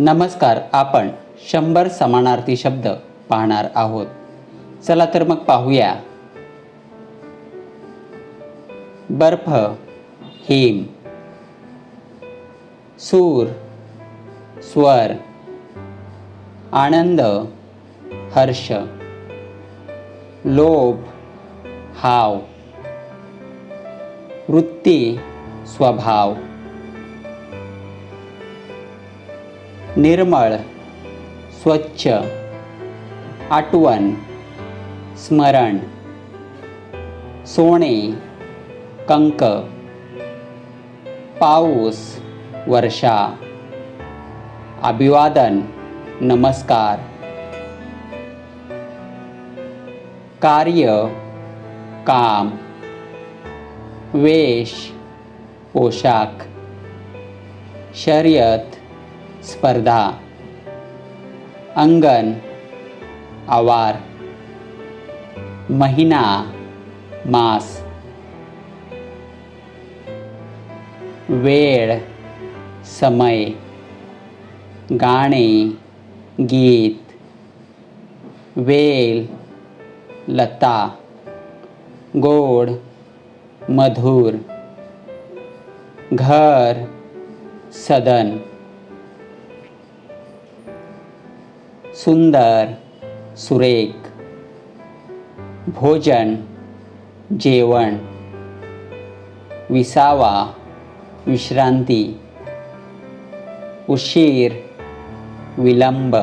नमस्कार आपण शंभर समानार्थी शब्द पाहणार आहोत. चला तर मग पाहूया. बर्फ हिम सूर स्वर आनंद हर्ष लोभ हाव वृत्ती स्वभाव. निर्मळ स्वच्छ आठवण स्मरण सोने कंक पाऊस वर्षा अभिवादन नमस्कार. कार्य काम वेश पोशाख शर्यत स्पर्धा अंगण आवार महिना मास वेळ समय गाणे गीत वेल लता गोड मधुर घर सदन. सुंदर सुरेख भोजन जेवण विसावा विश्रांती उशीर विलंब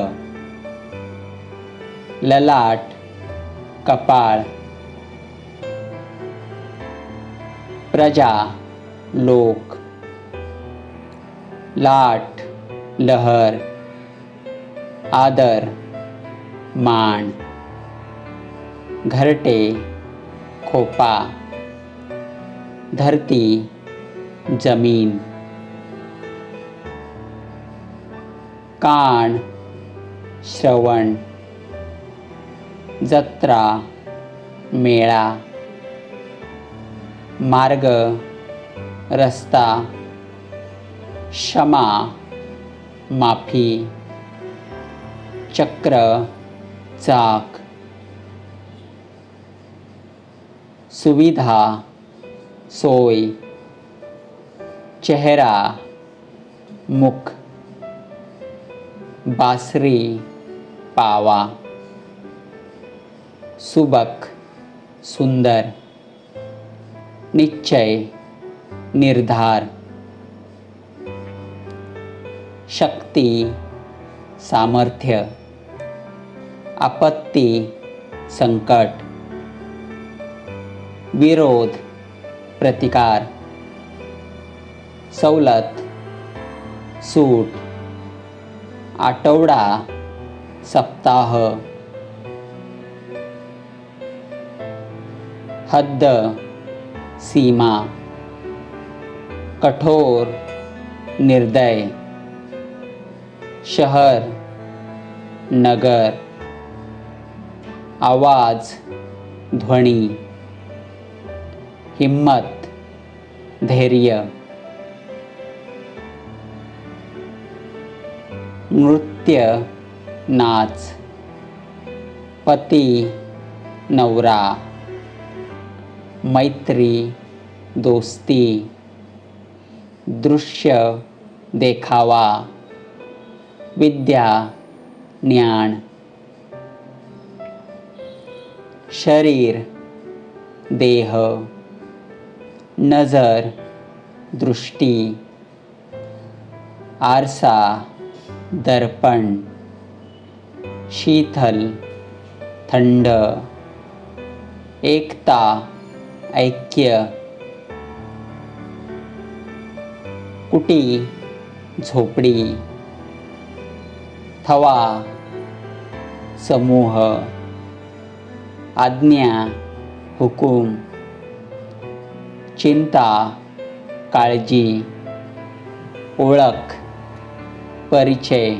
ललाट कपाळ प्रजा लोक लाट लहर आदर मान घरटे खोपा धरती जमीन कान श्रवण जत्रा मेळा मार्ग रस्ता क्षमा माफी चक्र चाक सुविधा सोय चेहरा मुख बासरी पावा सुबक सुंदर निश्चय निर्धार शक्ती सामर्थ्य. आपत्ती संकट विरोध प्रतिकार सवलत सूट आठवडा सप्ताह हद्द सीमा कठोर निर्दय शहर नगर आवाज ध्वनी हिम्मत धैर्य नृत्य नाच पती नवरा मैत्री दोस्ती दृश्य देखावा विद्या ज्ञान शरीर देह नजर दृष्टी आरसा दर्पण शीतल थंड एकता ऐक्य कुटी झोपडी थवा समूह आज्ञा हुकूम चिंता काळजी ओळख परिचय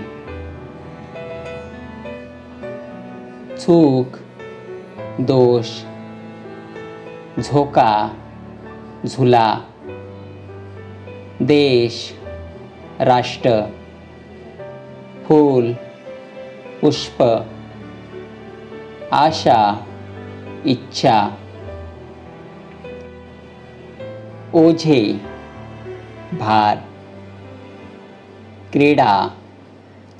चूक दोष झोका झुला देश राष्ट्र फूल पुष्प आशा इच्छा ओझे भार क्रीडा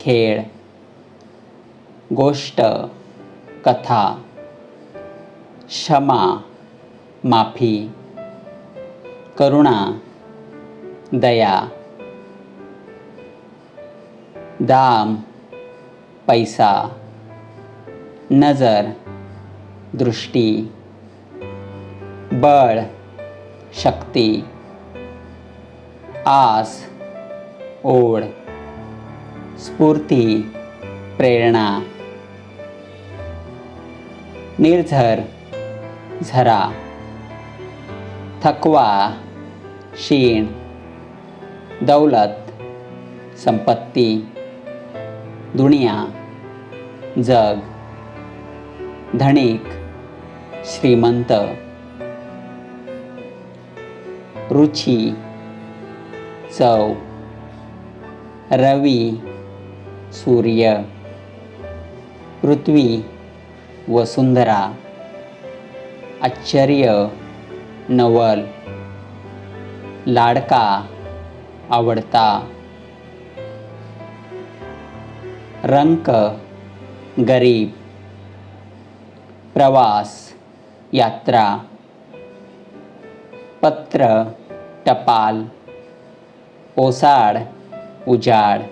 खेळ गोष्ट कथा क्षमा माफी करुणा दया दाम पैसा नजर दृष्टी बळ शक्ती आस ओढ स्फूर्ती प्रेरणा निर्झर झरा थकवा शीण दौलत संपत्ती दुनिया जग. धनिक श्रीमंत रुची चव रवी सूर्य पृथ्वी वसुंधरा आश्चर्य नवल लाडका आवडता रंक गरीब प्रवास यात्रा पत्र टपाल ओसाड उजाड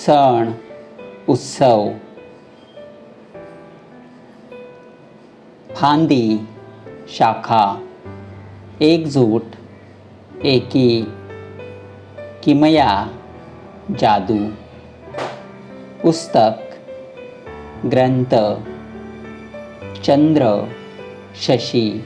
सण उत्सव फांदी शाखा एकजूट एकी किमया जादू पुस्तक ग्रंथ चंद्र शशी.